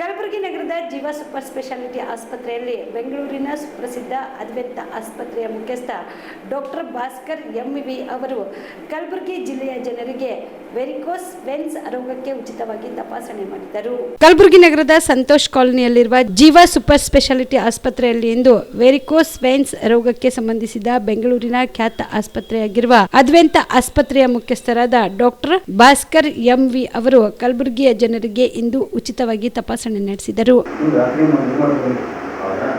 ಕಲಬುರಗಿ ನಗರದ ಜೀವ super speciality ಆಸ್ಪತ್ರೆಯಲ್ಲಿ ಬೆಂಗಳೂರಿನ ಸುಪ್ರಸಿದ್ಧ ಅದ್ವೈತ ಆಸ್ಪತ್ರೆಯ ಮುಖ್ಯಸ್ಥ ಡಾಕ್ಟರ್ ಭಾಸ್ಕರ್ ಎಂವಿ ಅವರು ಕಲಬುರಗಿ ಜಿಲ್ಲೆಯ ಜನರಿಗೆ ವೆರಿಕೋಸ್ ವೆನ್ಸ್ ರೋಗಕ್ಕೆ ಉಚಿತವಾಗಿ ತಪಾಸಣೆ ಮಾಡಿದರು. ಕಲಬುರಗಿ ನಗರದ ಸಂತೋಷ್ ಕಾಲೋನಿಯಲ್ಲಿರುವ ಜೀವ ಸೂಪರ್ ಸ್ಪೆಷಾಲಿಟಿ ಆಸ್ಪತ್ರೆಯಲ್ಲಿ ಇಂದು ವೆರಿಕೋಸ್ ವೆನ್ಸ್ ರೋಗಕ್ಕೆ ಸಂಬಂಧಿಸಿದ ಬೆಂಗಳೂರಿನ ಖ್ಯಾತ ಆಸ್ಪತ್ರೆಯಾಗಿರುವ ಅದ್ವೆಂತ ಆಸ್ಪತ್ರೆಯ ಮುಖ್ಯಸ್ಥರಾದ ಡಾಕ್ಟರ್ ಭಾಸ್ಕರ್ ಎಂವಿ ಅವರು ಕಲಬುರಗಿಯ ಜನರಿಗೆ ಇಂದು ಉಚಿತವಾಗಿ ತಪಾಸಣೆ ನಡೆಸಿದರು ನೀವು ರಾತ್ರಿ ಮಾಡಿ ಮಾಡ್ಬೋದು ಹೌದಾ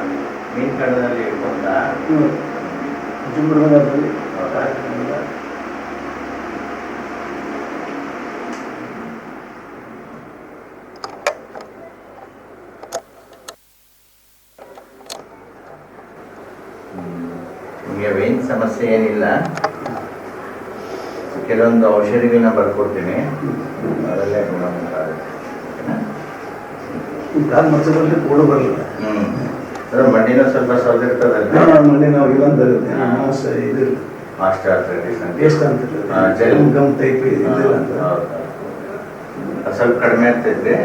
ಮೀನು ಕಡದಲ್ಲಿ ಬಂದ ಜುಂಬರದಲ್ಲಿ ಹೌದಾ ನಿಮಗೆ ವೇನ್ ಸಮಸ್ಯೆ ಏನಿಲ್ಲ. ಕೆಲವೊಂದು ಔಷಧಿಗಳನ್ನ ಬರ್ಕೊಡ್ತೀನಿ. ಅದರಲ್ಲೇ ಗುಣಮುಖ ಮಂಡಿನೂ ಸ್ವಲ್ಪ ಸೌದಿರ್ತದಲ್ಲ ಮೊನ್ನೆ ನಾವು ಇಲ್ಲೊಂದು ಮಾಸ ಇದು ಆಸ್ಟ್ರಾಥ್ರೈಟಿಸ್ ಅಂತ. ಟೇಸ್ಟ್. ಗಮ್ ಟೈಪ್ ಇದಿಲ್ಲ ಸ್ವಲ್ಪ ಕಡಿಮೆ ಆಗ್ತೈತೆ.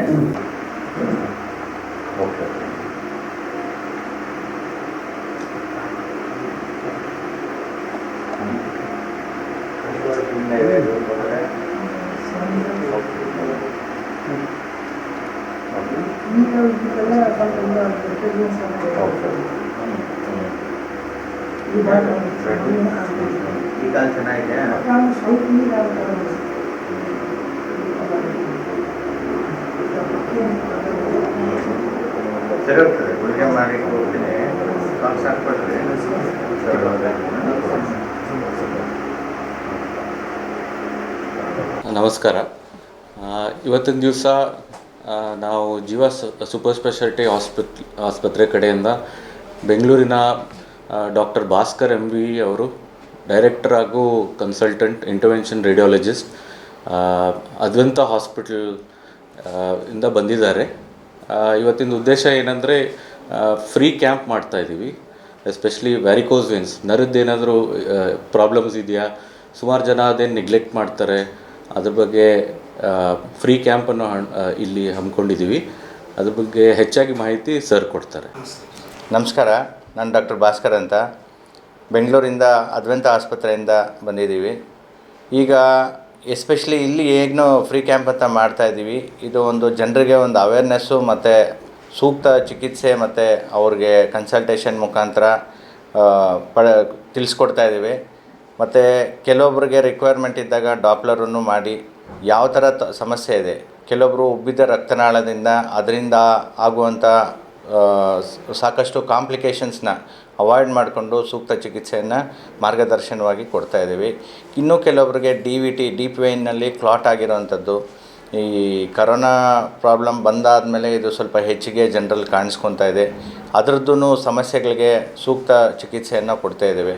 ಓಕೆ ಈಗ ಚೆನ್ನಾಗಿದೆ? ಸರಿ ಹೋಗ್ತದೆ. ಗುಳಿಗೆ ಮಾಡಿ ಹೋಗ್ತೀನಿ. ಕಾಲ್ ಸಾಕ್ಬಿಟ್ರಿ ಸರಿ. ನಮಸ್ಕಾರ ಇವತ್ತಿನ ದಿವಸ ನಾವು ಜೀವ ಸೂಪರ್ ಸ್ಪೆಷಾಲಿಟಿ ಹಾಸ್ಪಿಟ್ ಆಸ್ಪತ್ರೆ ಕಡೆಯಿಂದ ಬೆಂಗಳೂರಿನ ಡಾಕ್ಟರ್ ಭಾಸ್ಕರ್ ಎಂ ವಿ ಅವರು ಡೈರೆಕ್ಟರ್ ಹಾಗೂ consultant intervention radiologist Advanta hospital ಇಂದ ಬಂದಿದ್ದಾರೆ. ಇವತ್ತಿನ ಉದ್ದೇಶ ಏನಂದರೆ ಫ್ರೀ ಕ್ಯಾಂಪ್ ಮಾಡ್ತಾ ಇದ್ದೀವಿ ಎಸ್ಪೆಷಲಿ ವ್ಯಾರಿಕೋಸ್ ವೆನ್ಸ್ ನರದ್ದೇನಾದರೂ ಪ್ರಾಬ್ಲಮ್ಸ್ ಇದೆಯಾ? ಸುಮಾರು ಜನ ಅದೇನು ನೆಗ್ಲೆಕ್ಟ್ ಮಾಡ್ತಾರೆ. ಅದ್ರ ಬಗ್ಗೆ ಫ್ರೀ ಕ್ಯಾಂಪನ್ನು ಇಲ್ಲಿ ಹಮ್ಮಿಕೊಂಡಿದ್ದೀವಿ. ಅದ್ರ ಬಗ್ಗೆ ಹೆಚ್ಚಾಗಿ ಮಾಹಿತಿ ಸರ್ ಕೊಡ್ತಾರೆ. ನಮಸ್ಕಾರ, ನಾನು ಡಾಕ್ಟರ್ ಭಾಸ್ಕರ್ ಅಂತ. ಬೆಂಗಳೂರಿಂದ ಅದ್ವೆಂತ ಆಸ್ಪತ್ರೆಯಿಂದ ಬಂದಿದ್ದೀವಿ. ಈಗ ಎಸ್ಪೆಷಲಿ ಇಲ್ಲಿ ಹೇಗೂ ಫ್ರೀ ಕ್ಯಾಂಪ್ ಅಂತ ಮಾಡ್ತಾ ಇದ್ದೀವಿ. ಇದು ಒಂದು ಜನರಿಗೆ ಒಂದು ಅವೇರ್ನೆಸ್ಸು ಮತ್ತು ಸೂಕ್ತ ಚಿಕಿತ್ಸೆ ಮತ್ತು ಅವ್ರಿಗೆ ಕನ್ಸಲ್ಟೇಷನ್ ಮುಖಾಂತರ ಪಡ, ತಿಳಿಸ್ಕೊಡ್ತಾ ಇದ್ದೀವಿ. ಮತ್ತು ಕೆಲವೊಬ್ಬರಿಗೆ ರಿಕ್ವೈರ್ಮೆಂಟ್ ಇದ್ದಾಗ ಡಾಪ್ಲರನ್ನು ಮಾಡಿ ಯಾವ ಥರ ತ, ಸಮಸ್ಯೆ ಇದೆ. ಕೆಲವೊಬ್ಬರು ಉಬ್ಬಿದ ರಕ್ತನಾಳದಿಂದ ಅದರಿಂದ ಆಗುವಂಥ ಸಾಕಷ್ಟು ಕಾಂಪ್ಲಿಕೇಶನ್ಸ್ನ ಅವಾಯ್ಡ್ ಮಾಡಿಕೊಂಡು ಸೂಕ್ತ ಚಿಕಿತ್ಸೆಯನ್ನು ಮಾರ್ಗದರ್ಶನವಾಗಿ ಕೊಡ್ತಾ ಇದ್ದೀವಿ. ಇನ್ನೂ ಕೆಲವೊಬ್ಬರಿಗೆ ಡಿ ವಿ ಟಿ ಡೀಪ್ ವೇಯ್ನಲ್ಲಿ ಕ್ಲಾಟ್ ಆಗಿರೋವಂಥದ್ದು. ಈ ಕರೋನಾ ಪ್ರಾಬ್ಲಮ್ ಬಂದಾದ ಮೇಲೆ ಇದು ಸ್ವಲ್ಪ ಹೆಚ್ಚಿಗೆ ಜನರಲ್ ಕಾಣಿಸ್ಕೊತಾ ಇದೆ. ಅದರದ್ದು ಸಮಸ್ಯೆಗಳಿಗೆ ಸೂಕ್ತ ಚಿಕಿತ್ಸೆಯನ್ನು ಕೊಡ್ತಾ ಇದ್ದೇವೆ.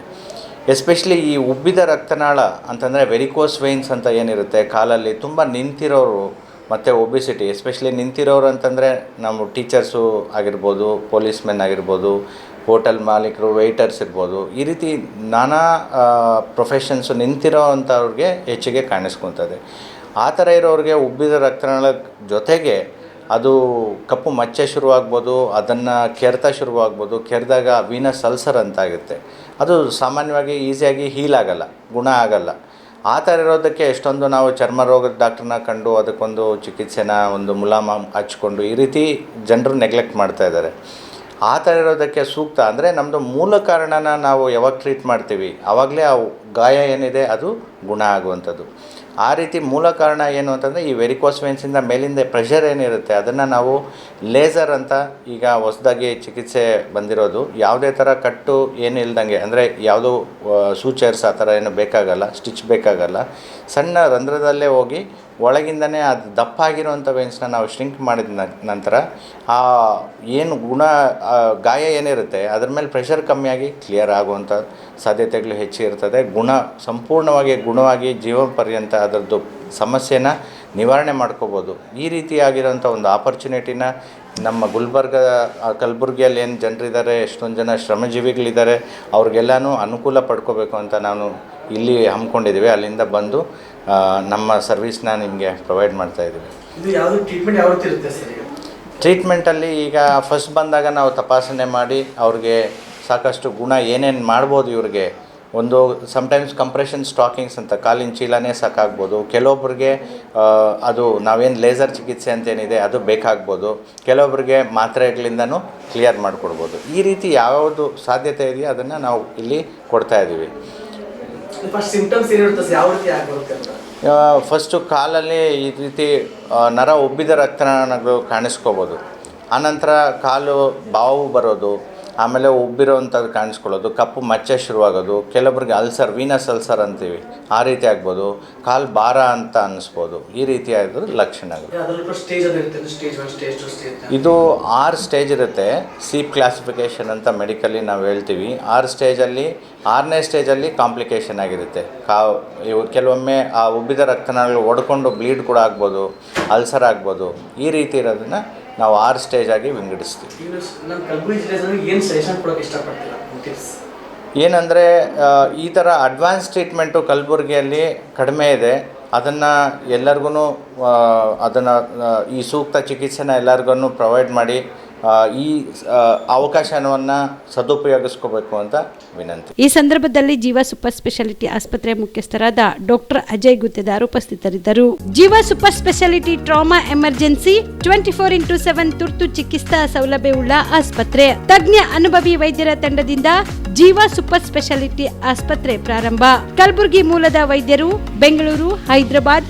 ಎಸ್ಪೆಷಲಿ ಈ ಉಬ್ಬಿದ ರಕ್ತನಾಳ ಅಂತಂದರೆ ವೆರಿಕೋಸ್ ವೈನ್ಸ್ ಅಂತ ಏನಿರುತ್ತೆ, ಕಾಲಲ್ಲಿ ತುಂಬ ನಿಂತಿರೋರು ಮತ್ತು ಒಬಿಸಿಟಿ ಎಸ್ಪೆಷಲಿ ನಿಂತಿರೋರು ಅಂತಂದರೆ ನಮ್ಮ ಟೀಚರ್ಸು ಆಗಿರ್ಬೋದು ಪೊಲೀಸ್ ಮೆನ್ ಆಗಿರ್ಬೋದು, ಹೋಟೆಲ್ ಮಾಲೀಕರು ವೆಯ್ಟರ್ಸ್ ಇರ್ಬೋದು, ಈ ರೀತಿ ನಾನಾ ಪ್ರೊಫೆಷನ್ಸು ನಿಂತಿರೋ ಅಂಥವ್ರಿಗೆ ಹೆಚ್ಚಿಗೆ ಕಾಣಿಸ್ಕೊತದೆ. ಆ ಥರ ಇರೋರಿಗೆ ಉಬ್ಬಿದ ರಕ್ತನಾಳ ಜೊತೆಗೆ ಅದು ಕಪ್ಪು ಮಚ್ಚೆ ಶುರುವಾಗ್ಬೋದು, ಅದನ್ನು ಕೆರೆತಾ ಶುರುವಾಗ್ಬೋದು, ಕೆರೆದಾಗ ವೀನಸ್ ಅಲ್ಸರ್ ಅಂತ ಆಗುತ್ತೆ ಅದು ಸಾಮಾನ್ಯವಾಗಿ ಈಸಿಯಾಗಿ ಹೀಲ್ ಆಗಲ್ಲ, ಗುಣ ಆಗಲ್ಲ. ಆ ಥರ ಇರೋದಕ್ಕೆ ಎಷ್ಟೊಂದು ನಾವು ಚರ್ಮ ರೋಗದ ಡಾಕ್ಟ್ರನ್ನ ಕಂಡು ಅದಕ್ಕೊಂದು ಚಿಕಿತ್ಸೆನ, ಒಂದು ಮುಲಾಮ ಹಚ್ಕೊಂಡು ಈ ರೀತಿ ಜನರು ನೆಗ್ಲೆಕ್ಟ್ ಮಾಡ್ತಾ ಇದ್ದಾರೆ. ಆ ಥರ ಇರೋದಕ್ಕೆ ಸೂಕ್ತ ಅಂದರೆ ನಮ್ಮದು ಮೂಲ ಕಾರಣನ ನಾವು ಯಾವಾಗ ಟ್ರೀಟ್ ಮಾಡ್ತೀವಿ ಆವಾಗಲೇ ಆ ಗಾಯ ಏನಿದೆ ಅದು ಗುಣ ಆಗುವಂಥದ್ದು. ಆ ರೀತಿ ಮೂಲ ಕಾರಣ ಏನು ಅಂತಂದರೆ ಈ ವೆರಿಕೋಸ್ ವೆನ್ಸಿಂದ ಮೇಲಿಂದ ಪ್ರೆಷರ್ ಏನಿರುತ್ತೆ, ಅದನ್ನು ನಾವು ಲೇಸರ್ ಅಂತ ಈಗ ಹೊಸದಾಗಿ ಚಿಕಿತ್ಸೆ ಬಂದಿರೋದು. ಯಾವುದೇ ಥರ ಕಟ್ಟು ಏನು ಇಲ್ದಂಗೆ, ಅಂದರೆ ಯಾವುದೂ ಸೂಚರ್ಸ್ ಆ ಥರ ಏನು ಬೇಕಾಗಲ್ಲ ಸ್ಟಿಚ್ ಬೇಕಾಗಲ್ಲ, ಸಣ್ಣ ರಂಧ್ರದಲ್ಲೇ ಹೋಗಿ ಒಳಗಿಂದನೇ ಅದು ದಪ್ಪಾಗಿರುವಂಥ ವೆನ್ಸ್ನ ನಾವು ಶ್ರಿಂಕ್ ಮಾಡಿದ ನಂತರ ಆ ಏನು ಗುಣ ಗಾಯ ಏನಿರುತ್ತೆ, ಅದ್ರ ಮೇಲೆ ಪ್ರೆಷರ್ ಕಮ್ಮಿಯಾಗಿ ಕ್ಲಿಯರ್ ಆಗುವಂಥ ಸಾಧ್ಯತೆಗಳು ಹೆಚ್ಚಿರ್ತದೆ ಗುಣ, ಸಂಪೂರ್ಣವಾಗಿ ಗುಣವಾಗಿ ಜೀವ ಪರ್ಯಂತ ಅದರದ್ದು ಸಮಸ್ಯೆನ ನಿವಾರಣೆ ಮಾಡ್ಕೋಬೋದು. ಈ ರೀತಿಯಾಗಿರೋಂಥ ಒಂದು ಆಪರ್ಚುನಿಟಿನ ನಮ್ಮ ಗುಲ್ಬರ್ಗ ಕಲ್ಬುರ್ಗಿಯಲ್ಲಿ ಏನು ಜನರಿದ್ದಾರೆ ಎಷ್ಟೊಂದು ಜನ ಶ್ರಮಜೀವಿಗಳಿದ್ದಾರೆ ಅವ್ರಿಗೆಲ್ಲನೂ ಅನುಕೂಲ ಪಡ್ಕೋಬೇಕು ಅಂತ ನಾನು ಇಲ್ಲಿ ಹಮ್ಮಿಕೊಂಡಿದ್ದೀವಿ ಅಲ್ಲಿಂದ ಬಂದು ನಮ್ಮ ಸರ್ವಿಸ್ನ ನಿಮಗೆ ಪ್ರೊವೈಡ್ ಮಾಡ್ತಾ ಇದ್ದೀವಿ. ಟ್ರೀಟ್ಮೆಂಟಲ್ಲಿ ಈಗ? ಫಸ್ಟ್ ಬಂದಾಗ ನಾವು ತಪಾಸಣೆ ಮಾಡಿ ಅವ್ರಿಗೆ ಸಾಕಷ್ಟು ಗುಣ ಏನೇನು ಮಾಡ್ಬೋದು ಇವ್ರಿಗೆ ಒಂದು ಸಮ್ಟೈಮ್ಸ್ ಕಂಪ್ರೆಷನ್ ಸ್ಟಾಕಿಂಗ್ಸ್ ಅಂತ ಕಾಲಿನ ಚೀಲನೇ ಸಾಕಾಗ್ಬೋದು. ಕೆಲವೊಬ್ಬರಿಗೆ ಅದು ನಾವೇನು ಲೇಸರ್ ಚಿಕಿತ್ಸೆ ಅಂತೇನಿದೆ ಅದು ಬೇಕಾಗ್ಬೋದು. ಕೆಲವೊಬ್ಬರಿಗೆ ಮಾತ್ರೆಗಳಿಂದನೂ ಕ್ಲಿಯರ್ ಮಾಡಿಕೊಡ್ಬೋದು. ಈ ರೀತಿ ಯಾವುದು ಸಾಧ್ಯತೆ ಇದೆಯೋ ಅದನ್ನು ನಾವು ಇಲ್ಲಿ ಕೊಡ್ತಾ ಇದ್ದೀವಿ ಫಸ್ಟ್ ಕಾಲಲ್ಲಿ ಈ ರೀತಿ ನರ ಉಬ್ಬಿದ ರಕ್ತನಾಳಗಳು ಕಾಣಿಸ್ಕೋಬೋದು. ಆನಂತರ ಕಾಲು ಬಾವು ಬರೋದು ಆಮೇಲೆ ಉಬ್ಬಿರೋವಂಥದ್ದು ಕಾಣಿಸ್ಕೊಳ್ಳೋದು ಕಪ್ಪು ಮಚ್ಚೆ ಶುರುವಾಗೋದು ಕೆಲವೊಬ್ರಿಗೆ ಅಲ್ಸರ್ ವೀನಸ್ ಅಲ್ಸರ್ ಅಂತೀವಿ ಆ ರೀತಿ ಆಗ್ಬೋದು ಕಾಲು ಭಾರ ಅಂತ ಅನ್ನಿಸ್ಬೋದು ಈ ರೀತಿಯಾದ ಲಕ್ಷಣಗಳು. ಇದು ಆರು ಸ್ಟೇಜ್ ಇರುತ್ತೆ ಸೀಪ್ ಕ್ಲಾಸಿಫಿಕೇಷನ್ ಅಂತ ಮೆಡಿಕಲಿ ನಾವು ಹೇಳ್ತೀವಿ. ಆರು ಸ್ಟೇಜಲ್ಲಿ ಆರನೇ ಸ್ಟೇಜಲ್ಲಿ ಕಾಂಪ್ಲಿಕೇಶನ್ ಆಗಿರುತ್ತೆ. ಕಾ ಇವು ಕೆಲವೊಮ್ಮೆ ಆ ಉಬ್ಬಿದ ರಕ್ತನಾಳಗಳು ಒಡ್ಕೊಂಡು ಬ್ಲೀಡ್ ಕೂಡ ಆಗ್ಬೋದು ಅಲ್ಸರ್ ಆಗ್ಬೋದು ಈ ರೀತಿ ಇರೋದನ್ನು ನಾವು ಆರು ಸ್ಟೇಜ್ ಆಗಿ ವಿಂಗಡಿಸ್ತೀವಿ. ಏನಂದರೆ ಈ ಥರ ಅಡ್ವಾನ್ಸ್ ಟ್ರೀಟ್ಮೆಂಟು ಕಲಬುರಗಿಯಲ್ಲಿ ಕಡಿಮೆ ಇದೆ. ಅದನ್ನು ಎಲ್ಲರಿಗೂ ಅದನ್ನು ಈ ಸೂಕ್ತ ಚಿಕಿತ್ಸೆನ ಎಲ್ಲರಿಗೂ ಪ್ರೊವೈಡ್ ಮಾಡಿ ಈ ಅವಕಾಶವನ್ನು ಸದುಪಯೋಗಿಸ್ಕೋಬೇಕು ಅಂತ ವಿನಂತಿ. ಈ ಸಂದರ್ಭದಲ್ಲಿ ಜೀವ ಸೂಪರ್ ಸ್ಪೆಷಾಲಿಟಿ ಆಸ್ಪತ್ರೆ ಮುಖ್ಯಸ್ಥರಾದ ಡಾಕ್ಟರ್ ಅಜಯ್ ಗುತ್ತೇದಾರ್ ಉಪಸ್ಥಿತರಿದ್ದರು. Jeeva super speciality trauma emergency twenty four into seven ತುರ್ತು ಚಿಕಿತ್ಸಾ ಸೌಲಭ್ಯವುಳ್ಳ ಆಸ್ಪತ್ರೆ. ತಜ್ಞ ಅನುಭವಿ ವೈದ್ಯರ ತಂಡದಿಂದ ಜೀವ ಸೂಪರ್ ಸ್ಪೆಷಾಲಿಟಿ ಆಸ್ಪತ್ರೆ ಪ್ರಾರಂಭ. ಕಲಬುರಗಿ ಮೂಲದ ವೈದ್ಯರು ಬೆಂಗಳೂರು, ಹೈದರಾಬಾದ್